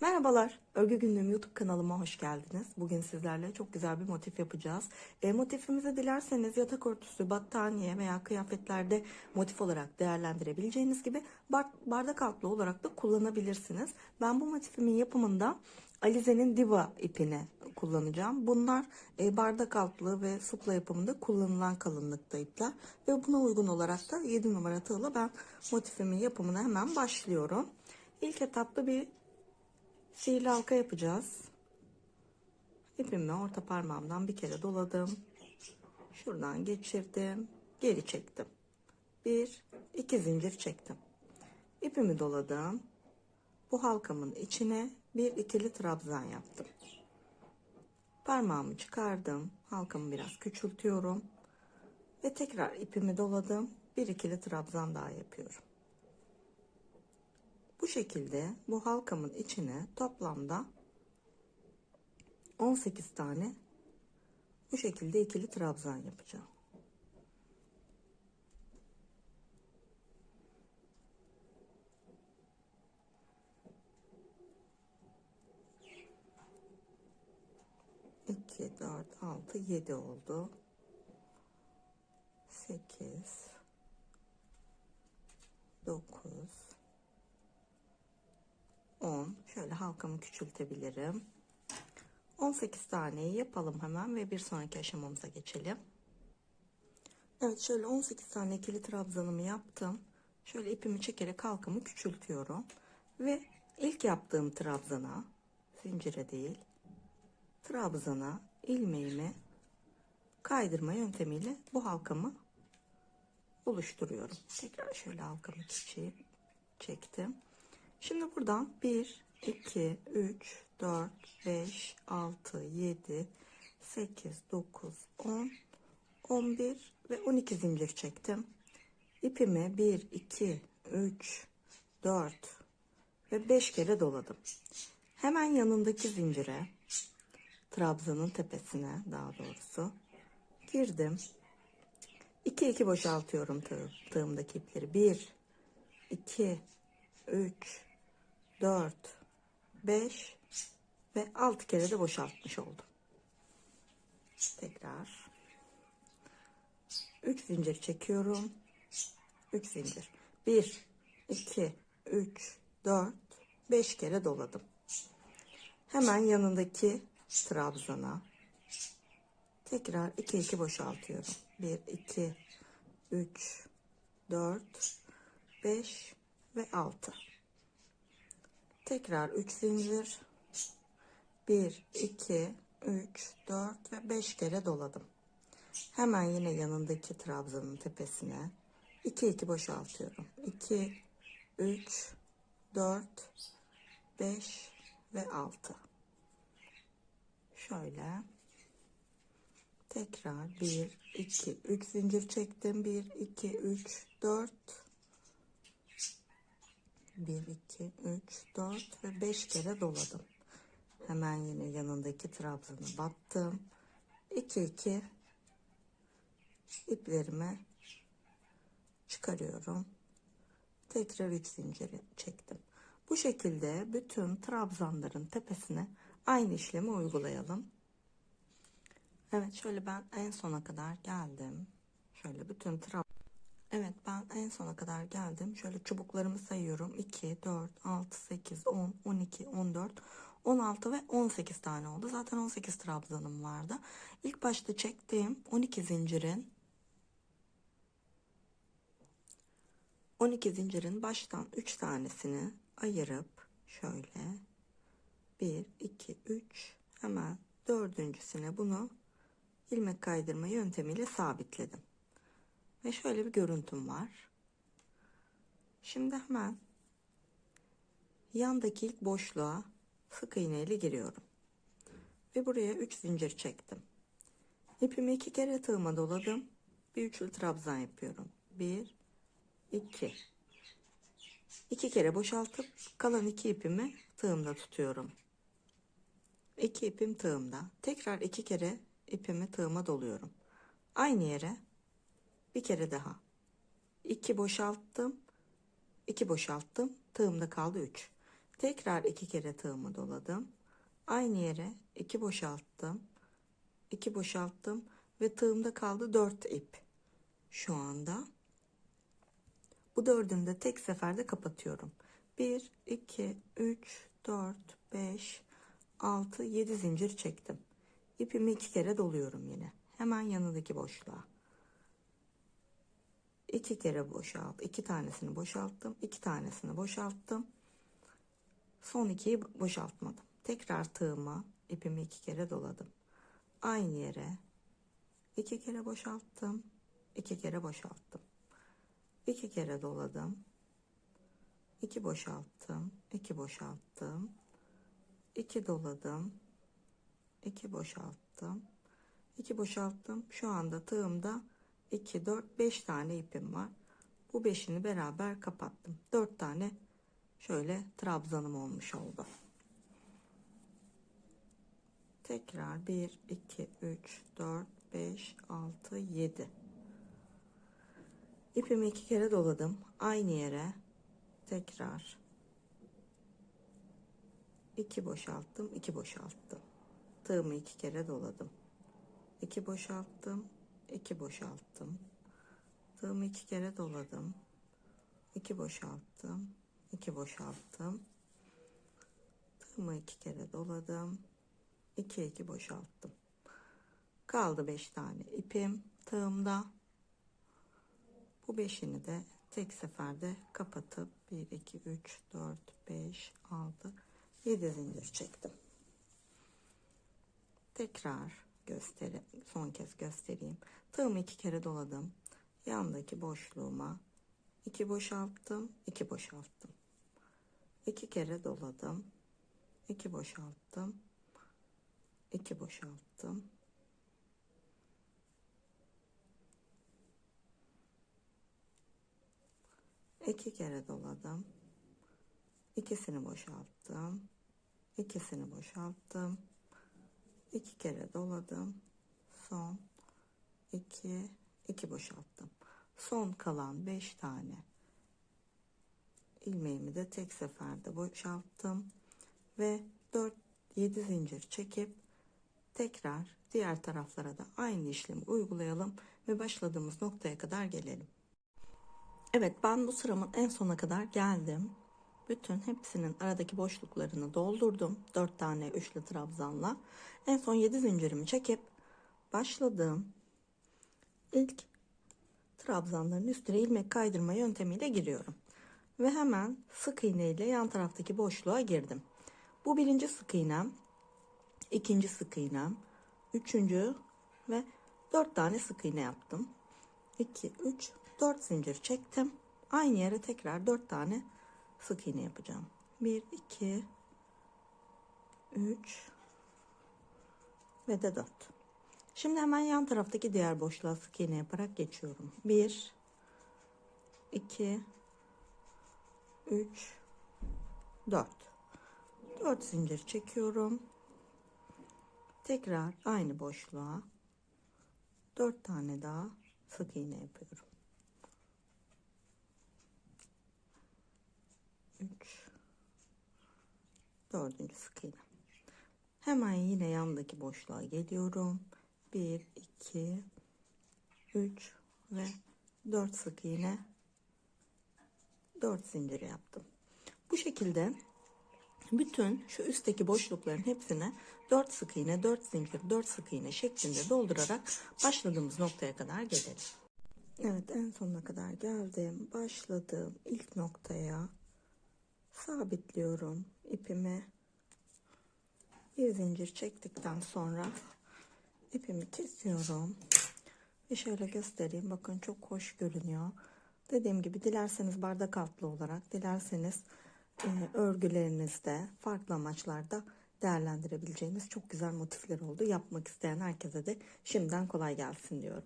Merhabalar, Örgü Günlüğüm YouTube kanalıma hoş geldiniz. Bugün sizlerle çok güzel bir motif yapacağız. E, motifimizi dilerseniz yatak örtüsü, battaniye veya kıyafetlerde motif olarak değerlendirebileceğiniz gibi bar- bardak altlı olarak da kullanabilirsiniz. Ben bu motifimin yapımında Alize'nin Diva ipini kullanacağım. Bunlar e, bardak altlı ve supla yapımında kullanılan kalınlıkta ipler. Ve buna uygun olarak da 7 numara tığla ben motifimin yapımına hemen başlıyorum. İlk etapta bir Sihirli halka yapacağız. İpimi orta parmağımdan bir kere doladım. Şuradan geçirdim. Geri çektim. Bir, iki zincir çektim. İpimi doladım. Bu halkamın içine bir ikili trabzan yaptım. Parmağımı çıkardım. Halkamı biraz küçültüyorum. Ve tekrar ipimi doladım. Bir ikili trabzan daha yapıyorum. Bu şekilde bu halkamın içine toplamda 18 tane bu şekilde ikili trabzan yapacağım. İki, dört, altı, yedi oldu. Sekiz, 10. Şöyle halkamı küçültebilirim. 18 taneyi yapalım hemen ve bir sonraki aşamamıza geçelim. Evet şöyle 18 tane ikili trabzanımı yaptım. Şöyle ipimi çekerek halkamı küçültüyorum. Ve ilk yaptığım trabzana zincire değil trabzana ilmeğimi kaydırma yöntemiyle bu halkamı oluşturuyorum. Tekrar şöyle halkamı çekeyim. Çektim. Şimdi buradan 1, 2, 3, 4, 5, 6, 7, 8, 9, 10, 11 ve 12 zincir çektim. İpimi 1, 2, 3, 4 ve 5 kere doladım. Hemen yanındaki zincire, trabzanın tepesine daha doğrusu girdim. 2 2 boşaltıyorum tığ, tığımdaki ipleri. 1 2 3 4 5 ve 6 kere de boşaltmış oldum. Tekrar 3 zincir çekiyorum. 3 zincir. 1 2 3 4 5 kere doladım. Hemen yanındaki trabzana tekrar 2 2 boşaltıyorum. 1 2 3 4 5 ve 6 tekrar 3 zincir. 1 2 3 4 ve 5 kere doladım. Hemen yine yanındaki trabzanın tepesine 2 2 boşaltıyorum. 2 3 4 5 ve 6 şöyle. Tekrar 1 2 3 zincir çektim. 1 2 3 4 1, 2, 3, 4 ve 5 kere doladım. Hemen yine yanındaki trabzanı battım. 2, 2 iplerimi çıkarıyorum. Tekrar 3 zinciri çektim. Bu şekilde bütün trabzanların tepesine aynı işlemi uygulayalım. Evet şöyle ben en sona kadar geldim. Şöyle bütün trabzan Evet ben en sona kadar geldim. Şöyle çubuklarımı sayıyorum. 2, 4, 6, 8, 10, 12, 14, 16 ve 18 tane oldu. Zaten 18 trabzanım vardı. İlk başta çektiğim 12 zincirin 12 zincirin baştan 3 tanesini ayırıp şöyle 1, 2, 3 hemen dördüncüsüne bunu ilmek kaydırma yöntemiyle sabitledim. Ve şöyle bir görüntüm var. Şimdi hemen yandaki ilk boşluğa sık iğne ile giriyorum. Ve buraya 3 zincir çektim. İpimi iki kere tığıma doladım. Bir üçlü trabzan yapıyorum. 1 2 2 kere boşaltıp kalan iki ipimi tığımda tutuyorum. İki ipim tığımda. Tekrar iki kere ipimi tığıma doluyorum. Aynı yere bir kere daha. 2 boşalttım. 2 boşalttım. Tığımda kaldı 3. Tekrar iki kere tığımı doladım. Aynı yere iki boşalttım. iki boşalttım ve tığımda kaldı dört ip. Şu anda. Bu dördünü de tek seferde kapatıyorum. 1, 2, 3, 4, 5, 6, 7 zincir çektim. İpimi iki kere doluyorum yine. Hemen yanındaki boşluğa. İki kere boşalt. iki tanesini boşalttım. iki tanesini boşalttım. Son ikiyi boşaltmadım. Tekrar tığıma ipimi iki kere doladım. Aynı yere iki kere boşalttım. iki kere boşalttım. iki kere doladım. iki boşalttım. iki boşalttım. iki doladım. iki boşalttım. iki boşalttım. Şu anda tığımda 2, 4, 5 tane ipim var. Bu beşini beraber kapattım. 4 tane şöyle trabzanım olmuş oldu. Tekrar 1, 2, 3, 4, 5, 6, 7. İpimi iki kere doladım. Aynı yere tekrar 2 boşalttım, 2 boşalttım. Tığımı iki kere doladım. 2 boşalttım, 2 boşalttım. Tığımı iki kere doladım. 2 boşalttım. 2 boşalttım. Tığımı iki kere doladım. 2 2 boşalttım. Kaldı 5 tane ipim tığımda. Bu beşini de tek seferde kapatıp 1 2 3 4 5 6 7 zincir çektim. Tekrar gösteri son kez göstereyim. Tığımı iki kere doladım. Yandaki boşluğuma iki boşalttım, iki boşalttım. İki kere doladım. iki boşalttım. iki boşalttım. iki kere doladım. İkisini boşalttım. İkisini boşalttım. İki kere doladım. Son 2 2 boşalttım. Son kalan 5 tane ilmeğimi de tek seferde boşalttım ve 4 7 zincir çekip tekrar diğer taraflara da aynı işlemi uygulayalım ve başladığımız noktaya kadar gelelim. Evet ben bu sıramın en sona kadar geldim. Bütün hepsinin aradaki boşluklarını doldurdum. 4 tane üçlü trabzanla. En son 7 zincirimi çekip başladığım ilk trabzanların üstüne ilmek kaydırma yöntemiyle giriyorum. Ve hemen sık iğne ile yan taraftaki boşluğa girdim. Bu birinci sık iğnem, ikinci sık iğnem, üçüncü ve dört tane sık iğne yaptım. 2, 3, 4 zincir çektim. Aynı yere tekrar 4 tane sık iğne yapacağım. 1, 2, 3 ve de 4. Şimdi hemen yan taraftaki diğer boşluğa sık iğne yaparak geçiyorum. 1 2 3 4 4 zincir çekiyorum. Tekrar aynı boşluğa 4 tane daha sık iğne yapıyorum. 3 dördüncü sık iğne. Hemen yine yandaki boşluğa geliyorum. 1 2 3 ve 4 sık iğne 4 zincir yaptım. Bu şekilde bütün şu üstteki boşlukların hepsine 4 sık iğne, 4 zincir, 4 sık iğne şeklinde doldurarak başladığımız noktaya kadar gelelim. Evet en sonuna kadar geldim. Başladığım ilk noktaya sabitliyorum ipimi. Bir zincir çektikten sonra ipimi kesiyorum. Ve şöyle göstereyim. Bakın çok hoş görünüyor. Dediğim gibi dilerseniz bardak altlı olarak, dilerseniz e, örgülerinizde, farklı amaçlarda değerlendirebileceğiniz çok güzel motifler oldu. Yapmak isteyen herkese de şimdiden kolay gelsin diyorum.